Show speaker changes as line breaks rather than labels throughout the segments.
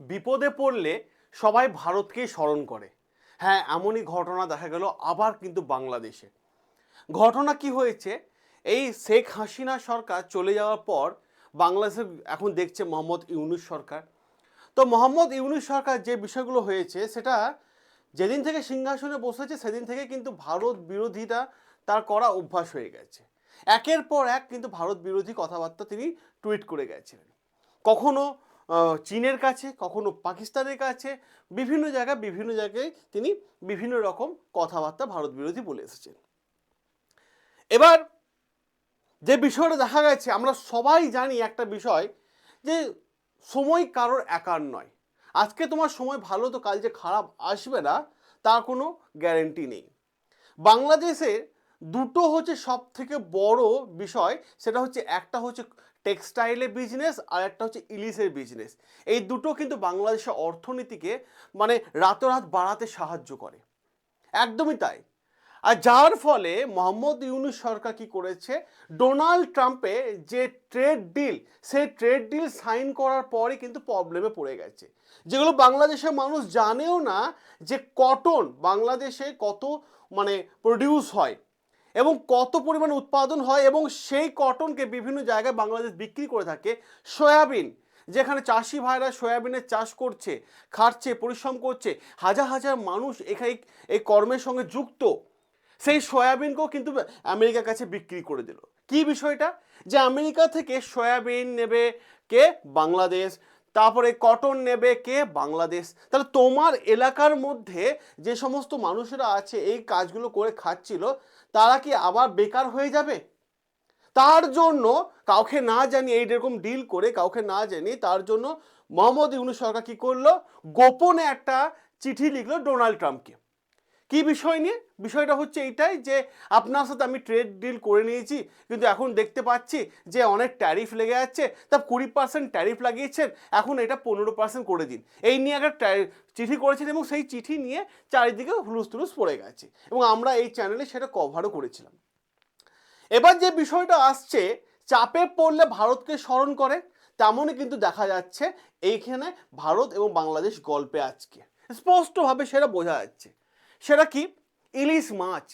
বিপদে পড়লে সবাই ভারতকেই স্মরণ করে। হ্যাঁ এমনই ঘটনা দেখা গেল আবার কিন্তু বাংলাদেশে। ঘটনা কি হয়েছে? এই শেখ হাসিনা সরকার চলে যাওয়ার পর বাংলাদেশে এখন দেখছে মোহাম্মদ ইউনুস সরকার। তো মোহাম্মদ ইউনুস সরকার যে বিষয়গুলো হয়েছে, সেটা যেদিন থেকে সিংহাসনে বসেছে, সেদিন থেকে কিন্তু ভারত বিরোধিতা তার করা অভ্যাস হয়ে গেছে। একের পর এক কিন্তু ভারত বিরোধী কথাবার্তা তিনি টুইট করে গেছিলেন। কখনো চীনের কাছে, কখনো পাকিস্তানের কাছে, বিভিন্ন জায়গায় বিভিন্ন জায়গায় তিনি বিভিন্ন রকম কথাবার্তা ভারত বিরোধী বলে এসেছেন। এবার যে বিষয়টা দেখা গেছে, আমরা সবাই জানি একটা বিষয় যে সময় কারোর একার নয়। আজকে তোমার সময় ভালো তো কাল যে খারাপ আসবে না, তার কোনো গ্যারেন্টি নেই। বাংলাদেশের দুটো হচ্ছে সব থেকে বড় বিষয়, সেটা হচ্ছে একটা হচ্ছে টেক্সটাইলের বিজনেস আর একটা হচ্ছে ইলিশের বিজনেস এই দুটো কিন্তু বাংলাদেশের অর্থনীতিকে মানে রাতারাত বাড়াতে সাহায্য করে। একদমই তাই। আর যার ফলে মোহাম্মদ ইউনুস সরকার কি করেছে? ডোনাল্ড ট্রাম্পে যে ট্রেড ডিল, সেই ট্রেড ডিল সাইন করার পরে কিন্তু প্রবলেমে পড়ে গেছে। যেগুলো বাংলাদেশের মানুষ জানেও না যে কটন বাংলাদেশে কত মানে প্রডিউস হয়। এবং কত পরিমাণ উৎপাদন হয় এবং সেই কটনকে বিভিন্ন জায়গায় বাংলাদেশ বিক্রি করে থাকে সয়াবিন, যেখানে চাষি ভাইরা সয়াবিনের চাষ করছে খাচ্ছে পরিশ্রম করছে। হাজার হাজার মানুষ এখানে এই কর্মের সঙ্গে যুক্ত। সেই সয়াবিনকেও কিন্তু আমেরিকার কাছে বিক্রি করে দিল। কি বিষয়টা? যে আমেরিকা থেকে সয়াবিন নেবে কে? বাংলাদেশ। তারপরে কটন নেবে কে? বাংলাদেশ। তাহলে তোমার এলাকার মধ্যে যে সমস্ত মানুষেরা আছে, এই কাজগুলো করে খাচ্ছিল তারা কি আবার বেকার হয়ে যাবে? তার জন্য কাউকে না জানিয়ে এইরকম ডিল করে কাউকে না জানিয়ে তার জন্য মোহাম্মদ ইউনুস সরকার কী করল? গোপনে একটা চিঠি লিখলো ডোনাল্ড ট্রাম্পকে। কি বিষয় নিয়ে? বিষয়টা হচ্ছে এইটাই যে আপনার সাথে আমি ট্রেড ডিল করে নিয়েছি, কিন্তু এখন দেখতে পাচ্ছি যে অনেক ট্যারিফ লেগে যাচ্ছে, তা কুড়ি পার্সেন্ট ট্যারিফ লাগিয়েছেন, এখন এটা পনেরো পার্সেন্ট করে দিন। এই নিয়ে একটা চিঠি করেছেন এবং সেই চিঠি নিয়ে চারিদিকে হুলুস তুলুস পড়ে গেছে এবং আমরা এই চ্যানেলে সেটা কভারও করেছিলাম। এবার যে বিষয়টা আসছে, চাপে পড়লে ভারতকে স্মরণ করে, তেমনই কিন্তু দেখা যাচ্ছে এইখানে ভারত এবং বাংলাদেশ গল্পে আজকে। স্পষ্টভাবে সেটা বোঝা যাচ্ছে। সেটা কি? ইলিশ মাছ।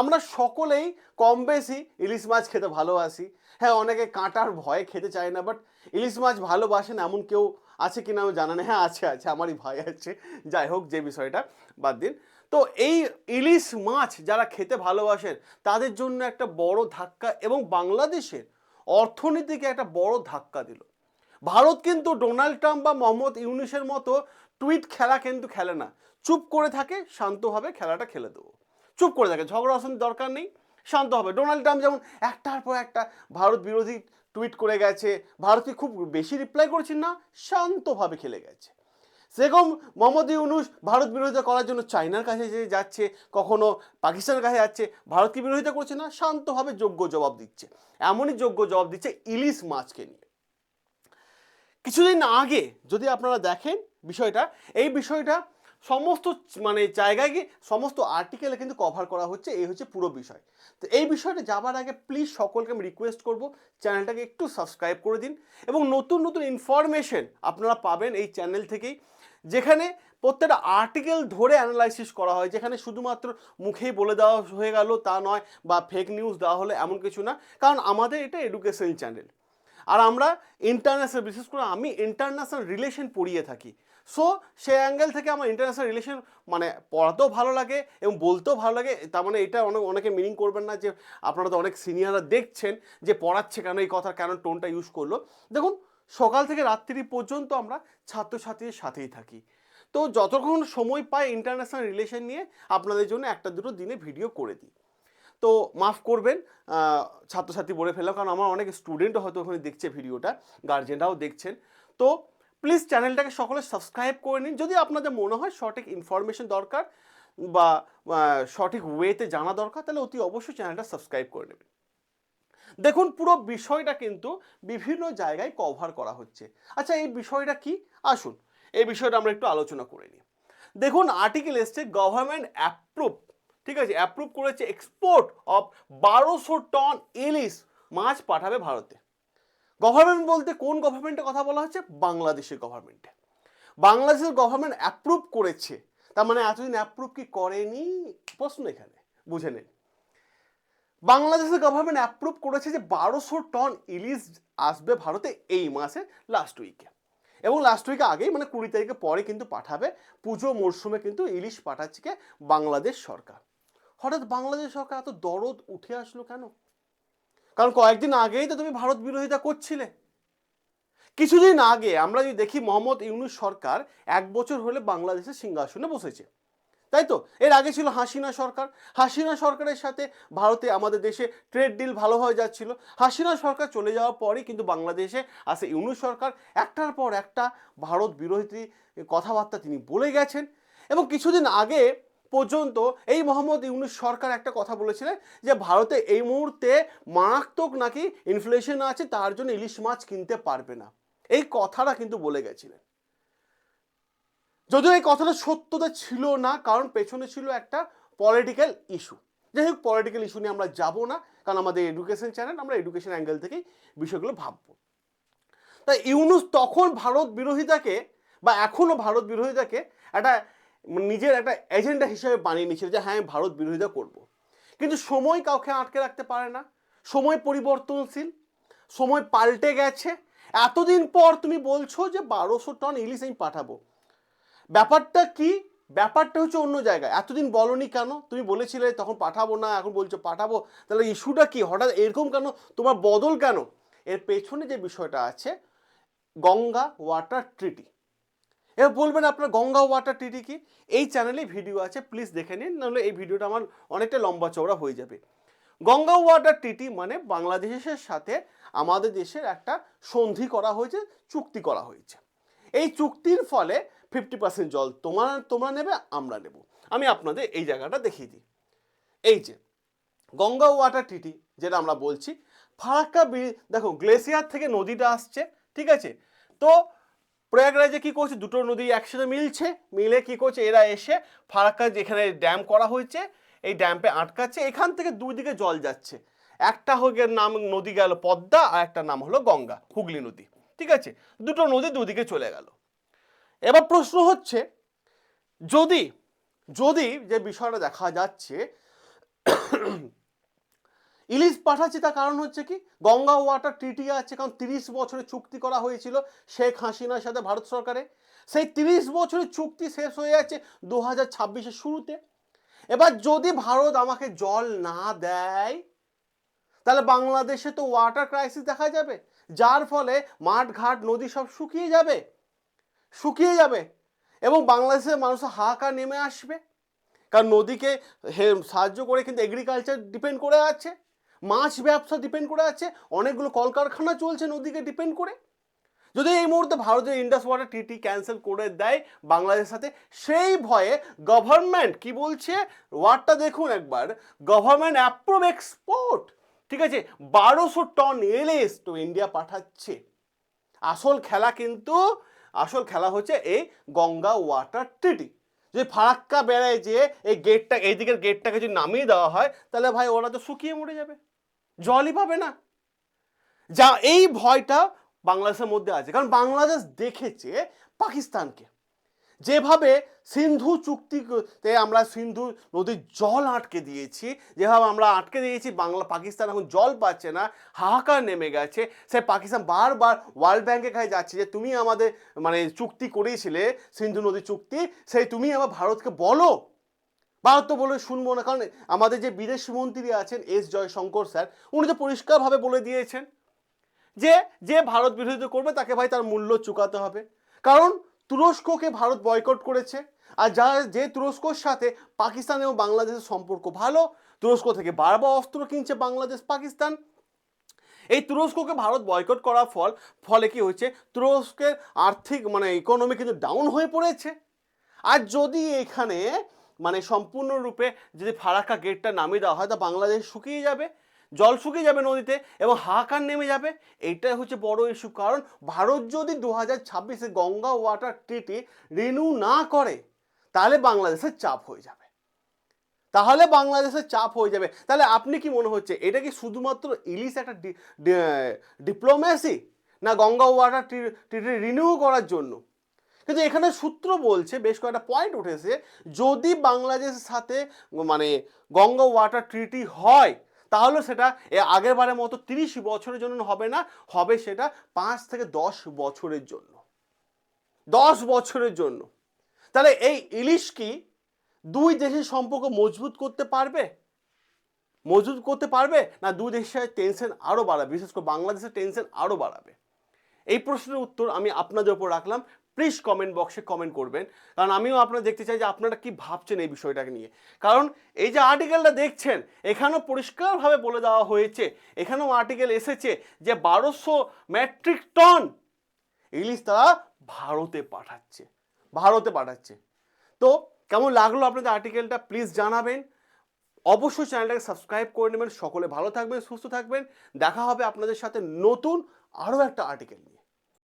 আমরা সকলেই কম বেশি ইলিশ মাছ খেতে ভালোবাসি। হ্যাঁ অনেকে কাঁটার ভয়ে খেতে চায় না বাট ইলিশ মাছ ভালোবাসেন এমন কেউ আছে কিনা আমি জানা নেই হ্যাঁ আছে আছে, আমারই ভাই আছে। যাই হোক, যে বিষয়টা বাদ দিন। তো এই ইলিশ মাছ যারা খেতে ভালোবাসেন, তাদের জন্য একটা বড় ধাক্কা এবং বাংলাদেশের অর্থনীতিকে একটা বড় ধাক্কা দিল। ভারত কিন্তু ডোনাল্ড ট্রাম্প বা মোহাম্মদ ইউনুসের মতো টুইট খেলা কিন্তু খেলে না। চুপ করে থাকে শান্তভাবে খেলাটা খেলে দেবো। চুপ করে থাকে, ঝগড়া অশান্তি দরকার নেই, শান্ত হবে। ডোনাল্ড ট্রাম্প যেমন একটার পর একটা ভারত বিরোধী টুইট করে গেছে, ভারতকে খুব বেশি রিপ্লাই করেছেন না, শান্তভাবে খেলে গেছে। সেরকম মোহাম্মদ ইউনুস ভারত বিরোধিতা করার জন্য চায়নার কাছে যে যাচ্ছে, কখনো পাকিস্তানের কাছে যাচ্ছে, ভারতকে বিরোধিতা করছে না, শান্তভাবে যোগ্য জবাব দিচ্ছে। এমনই যোগ্য জবাব দিচ্ছে ইলিশ মাছকে নিয়ে। কিছুদিন আগে যদি আপনারা দেখেন বিষয়টা, এই বিষয়টা সমস্ত মানে জায়গায় গিয়ে সমস্ত আর্টিকেলে কিন্তু কভার করা হচ্ছে, এই হচ্ছে পুরো বিষয়। তো এই বিষয়টা যাবার আগে প্লিজ সকলকে আমি রিকোয়েস্ট করব, চ্যানেলটাকে একটু সাবস্ক্রাইব করে দিন এবং নতুন নতুন ইনফরমেশন আপনারা পাবেন এই চ্যানেল থেকেই, যেখানে প্রত্যেকটা আর্টিকেল ধরে অ্যানালাইসিস করা হয়, যেখানে শুধুমাত্র মুখেই বলে দেওয়া হয়ে গেল তা নয় বা ফেক নিউজ দেওয়া হলে এমন কিছু না, কারণ আমাদের এটা এডুকেশন চ্যানেল আর আমরা ইন্টারন্যাশনাল বিশেষ করে আমি ইন্টারন্যাশনাল রিলেশন পড়িয়ে থাকি। সো সে অ্যাঙ্গেল থেকে আমার ইন্টারন্যাশনাল রিলেশন মানে পড়াতেও ভালো লাগে এবং বলতেও ভালো লাগে। তার মানে এটা অনেক, অনেকে মিনিং করবেন না যে আপনারা তো অনেক সিনিয়ররা দেখছেন যে পড়াচ্ছে কেন, এই কথা কেন টোনটা ইউজ করল। দেখুন, সকাল থেকে রাত্রি পর্যন্ত আমরা ছাত্রছাত্রীদের সাথেই থাকি। তো যতক্ষণ সময় পাই ইন্টারন্যাশনাল রিলেশন নিয়ে, আপনাদের জন্য একটা দুটো দিনে ভিডিও করে দিই। তো মাফ করবেন ছাত্রছাত্রী বলে ফেললাম, কারণ আমার অনেক স্টুডেন্টও হয়তো ওখানে দেখছে ভিডিওটা গার্জেনরাও দেখছেন। তো প্লিজ চ্যানেলটাকে সকলে সাবস্ক্রাইব করে নিন। যদি আপনাদের মনে হয় সঠিক ইনফরমেশন দরকার বা সঠিক ওয়েতে জানা দরকার, তাহলে অতি অবশ্যই চ্যানেলটা সাবস্ক্রাইব করে নেবেন। দেখুন, পুরো বিষয়টা কিন্তু বিভিন্ন জায়গায় কভার করা হচ্ছে। আচ্ছা এই বিষয়টা কি? আসুন, এই বিষয়টা আমরা একটু আলোচনা করে নিই। দেখুন আর্টিকেল এসছে গভর্নমেন্ট অ্যাপ্রুভ ঠিক আছে অ্যাপ্রুভ করেছে এক্সপোর্ট অফ বারোশো টন ইলিশ মাছ পাঠাবে ভারতে। গভর্নমেন্ট বলতে কোন গভর্নমেন্টের কথা বলা হচ্ছে? বাংলাদেশের গভর্নমেন্টে বাংলাদেশের গভর্নমেন্ট অ্যাপ্রুভ করেছে। তার মানে এতদিন অ্যাপ্রুভ কি করেনি? প্রশ্ন এখানে, বুঝে নেন। বাংলাদেশের গভর্নমেন্ট অ্যাপ্রুভ করেছে যে বারোশো টন ইলিশ আসবে ভারতে এই মাসে লাস্ট উইকে এবং লাস্ট উইকে আগেই মানে কুড়ি তারিখে পরে কিন্তু পাঠাবে। পুজো মরশুমে কিন্তু ইলিশ পাঠাচ্ছে বাংলাদেশ সরকার। হঠাৎ বাংলাদেশ সরকার এত দরদ উঠে আসলো কেন? কারণ কয়েকদিন আগেই তো তুমি ভারত বিরোধিতা করছিলে। কিছুদিন আগে আমরা যদি দেখি মোহাম্মদ ইউনুস সরকার এক বছর হলে বাংলাদেশের সিংহাসনে বসেছে। তাই তো? এর আগে ছিল হাসিনা সরকার। হাসিনা সরকারের সাথে ভারতে আমাদের দেশে ট্রেড ডিল ভালোভাবে যাচ্ছিল। হাসিনা সরকার চলে যাওয়ার পরই কিন্তু বাংলাদেশে আসে ইউনুস সরকার। একটার পর একটা ভারত বিরোধী কথাবার্তা তিনি বলে গেছেন। এবং কিছুদিন আগে পর্যন্ত এই মোহাম্মদ ইউনুস সরকার একটা কথা বলেছিলেন যে ভারতে এই মুহূর্তে মারাত্মক নাকি ইনফ্লেশন আছে, তার জন্য ইলিশ মাছ কিনতে পারবে না। এই কথাটা কিন্তু বলে গেছিলেন। যদিও এই কথাটা সত্যতা ছিল না, কারণ পেছনে ছিল একটা পলিটিক্যাল ইস্যু যাই হোক পলিটিক্যাল ইস্যু নিয়ে আমরা যাব না, কারণ আমাদের এডুকেশন চ্যানেল আমরা এডুকেশন অ্যাঙ্গেল থেকেই বিষয়গুলো ভাববো। তাই ইউনুস তখন ভারত বিরোধিতাকে, বা এখনও ভারত বিরোধিতাকে একটা নিজের একটা এজেন্ডা হিসেবে বানিয়ে নিয়েছিল যে হ্যাঁ আমি ভারত বিরোধিতা করব। কিন্তু সময় কাউকে আটকে রাখতে পারে না। সময় পরিবর্তনশীল, সময় পাল্টে গেছে। এতদিন পর তুমি বলছো যে বারোশো টন ইলিশ আমি পাঠাবো। ব্যাপারটা কি? ব্যাপারটা হচ্ছে অন্য জায়গায়। এতদিন বলনি কেন? তুমি বলেছিলে তখন পাঠাবো না, এখন বলছো পাঠাবো। তাহলে ইস্যুটা কি? হঠাৎ এরকম কেন? তোমার বদল কেন? এর পেছনে যে বিষয়টা আছে, গঙ্গা ওয়াটার ট্রিটি। এবার বলবেন আপনার গঙ্গা ওয়াটার ট্রিটি কি? এই চ্যানেলে ভিডিও আছে প্লিজ দেখে নিন, নাহলে এই ভিডিওটা আমার অনেকটা লম্বা চওড়া হয়ে যাবে। গঙ্গা ওয়াটার টিটি মানে বাংলাদেশের সাথে আমাদের দেশের একটা সন্ধি করা হয়েছে, চুক্তি করা হয়েছে। এই চুক্তির ফলে ফিফটি পার্সেন্ট জল তোমার, তোমরা নেবে, আমরা নেব। আমি আপনাদের এই জায়গাটা দেখিয়ে দিই। এই যে, গঙ্গা ওয়াটার ট্রিটি যেটা আমরা বলছি, ফারাক্কা দেখো গ্লেসিয়ার থেকে নদীটা আসছে, ঠিক আছে? তো প্রয়াগরাজে কি করছে? দুটো নদী একসাথে মিলছে। মিলে কি করছে? এরা এসে ফারাক্কা যেখানে ড্যাম করা হয়েছে, এই ড্যাম্পে আটকাচ্ছে। এখান থেকে দুই দিকে জল যাচ্ছে। একটা হয়ে নাম নদী গেল পদ্মা, আর একটা নাম হলো গঙ্গা, হুগলি নদী। ঠিক আছে? দুটো নদী দুদিকে চলে গেল। এবার প্রশ্ন হচ্ছে, যদি যদি যে বিষয়টা দেখা যাচ্ছে ইলিশ পাঠাচ্ছে, তার কারণ হচ্ছে কি, গঙ্গা ওয়াটার ট্রিটি আছে, কারণ তিরিশ বছরের চুক্তি করা হয়েছিল শেখ হাসিনার সাথে ভারত সরকারে সেই তিরিশ বছরের চুক্তি শেষ হয়ে যাচ্ছে দু হাজার শুরুতে। এবার যদি ভারত আমাকে জল না দেয়, তাহলে বাংলাদেশে তো ওয়াটার ক্রাইসিস দেখা যাবে, যার ফলে মাঠ ঘাট নদী সব শুকিয়ে যাবে শুকিয়ে যাবে, এবং বাংলাদেশের মানুষের হাহাকার নেমে আসবে। কারণ নদীকে সাহায্য করে কিন্তু এগ্রিকালচার ডিপেন্ড করে আছে। মাছ ব্যবসা ডিপেন্ড করে আছে, অনেকগুলো কলকারখানা চলছে নদীকে ডিপেন্ড করে। যদি এই মুহূর্তে ভারতীয় ইন্ডাস ওয়াটার টিটি ক্যান্সেল করে দেয় বাংলাদেশের সাথে, সেই ভয়ে গভর্নমেন্ট কি বলছে? ওয়ার্ডটা দেখুন একবার গভর্নমেন্ট অ্যাপ্রুভ এক্সপোর্ট ঠিক আছে, বারোশো টন এলএস তো ইন্ডিয়া পাঠাচ্ছে। আসল খেলা কিন্তু, আসল খেলা হচ্ছে এই গঙ্গা ওয়াটার ট্রিটি যদি ফারাক্কা বেড়ায় যে এই গেটটা এই দিকের গেটটাকে যদি নামিয়ে দেওয়া হয়, তাহলে ভাই ওরা তো শুকিয়ে মরে যাবে। জলই পাবে না। যা, এই ভয়টা বাংলাদেশের মধ্যে আছে। কারণ বাংলাদেশ দেখেছে পাকিস্তানকে। যেভাবে সিন্ধু চুক্তিতে আমরা সিন্ধু নদীর জল আটকে দিয়েছি, যেভাবে আমরা আটকে দিয়েছি, বাংলা, পাকিস্তান এখন জল পাচ্ছে না, হাহাকার নেমে গেছে, সে পাকিস্তান বারবার ওয়ার্ল্ড ব্যাংকের কাছে যাচ্ছে যে তুমি আমাদের মানে চুক্তি করিয়েছিলে সিন্ধু নদী চুক্তি, সেই তুমি আবার ভারতকে বলো। ভারত তো বলে শুনব না, কারণ আমাদের যে বিদেশ মন্ত্রী আছেন এস জয়শঙ্কর স্যার, উনি তো পরিষ্কারভাবে বলে দিয়েছেন যে যে ভারত বিরোধিতা করবে তাকে ভাই তার মূল্য চুকাতে হবে। কারণ তুরস্ককে ভারত বয়কট করেছে। আর যা, যে তুরস্কর সাথে পাকিস্তান এবং বাংলাদেশের সম্পর্ক ভালো, তুরস্ক থেকে বারবার অস্ত্র কিনছে বাংলাদেশ, পাকিস্তান। এই তুরস্ককে ভারত বয়কট করার ফল, ফলে কি হয়েছে? তুরস্কের আর্থিক মানে ইকোনমি কিন্তু ডাউন হয়ে পড়েছে। আর যদি এখানে মানে সম্পূর্ণরূপে যদি ফারাক্কা গেটটা নামিয়ে দেওয়া হয়, তা বাংলাদেশ শুকিয়ে যাবে। জল শুকিয়ে যাবে নদীতে এবং হাহাকার নেমে যাবে। এইটাই হচ্ছে বড় ইস্যু কারণ ভারত যদি দু হাজার ছাব্বিশে গঙ্গা ওয়াটার ট্রিটি রিনিউ না করে, তাহলে বাংলাদেশের চাপ হয়ে যাবে। তাহলে বাংলাদেশের চাপ হয়ে যাবে। তাহলে আপনি কি মনে হচ্ছে, এটা কি শুধুমাত্র ইলিশ একটা ডিপ্লোম্যাসি না গঙ্গা ওয়াটার ট্রিটি রিনিউ করার জন্য? কিন্তু এখানে সূত্র বলছে, বেশ কয়েকটা পয়েন্ট উঠেছে, যদি বাংলাদেশের সাথে মানে গঙ্গা ওয়াটার ট্রিটি হয় তাহলে সেটা আগের বারের মতো তিরিশ বছরের জন্য হবে না, হবে সেটা পাঁচ থেকে দশ বছরের জন্য। দশ বছরের জন্য। তাহলে এই ইলিশ কি দুই দেশের সম্পর্ক মজবুত করতে পারবে? মজবুত করতে পারবে? না দুই দেশের টেনশন আরও বাড়াবে? বিশেষ করে বাংলাদেশের টেনশন আরও বাড়াবে? এই প্রশ্নের উত্তর আমি আপনাদের উপর রাখলাম। প্লিজ কমেন্ট বক্সে কমেন্ট করবেন। কারণ আমিও আপনারা দেখতে চাই যে আপনারা কি ভাবছেন এই বিষয়টাকে নিয়ে। কারণ এই যে আর্টিকেলটা দেখছেন, এখানেও পরিষ্কারভাবে বলে দেওয়া হয়েছে, এখানেও আর্টিকেল এসেছে যে বারোশো মেট্রিক টন ইলিশ তারা ভারতে পাঠাচ্ছে ভারতে পাঠাচ্ছে। তো কেমন লাগল আপনাদের আর্টিকেলটা প্লিজ জানাবেন। অবশ্যই চ্যানেলটাকে সাবস্ক্রাইব করে নেবেন। সকলে ভালো থাকবেন, সুস্থ থাকবেন। দেখা হবে আপনাদের সাথে নতুন আরও একটা আর্টিকেল নিয়ে।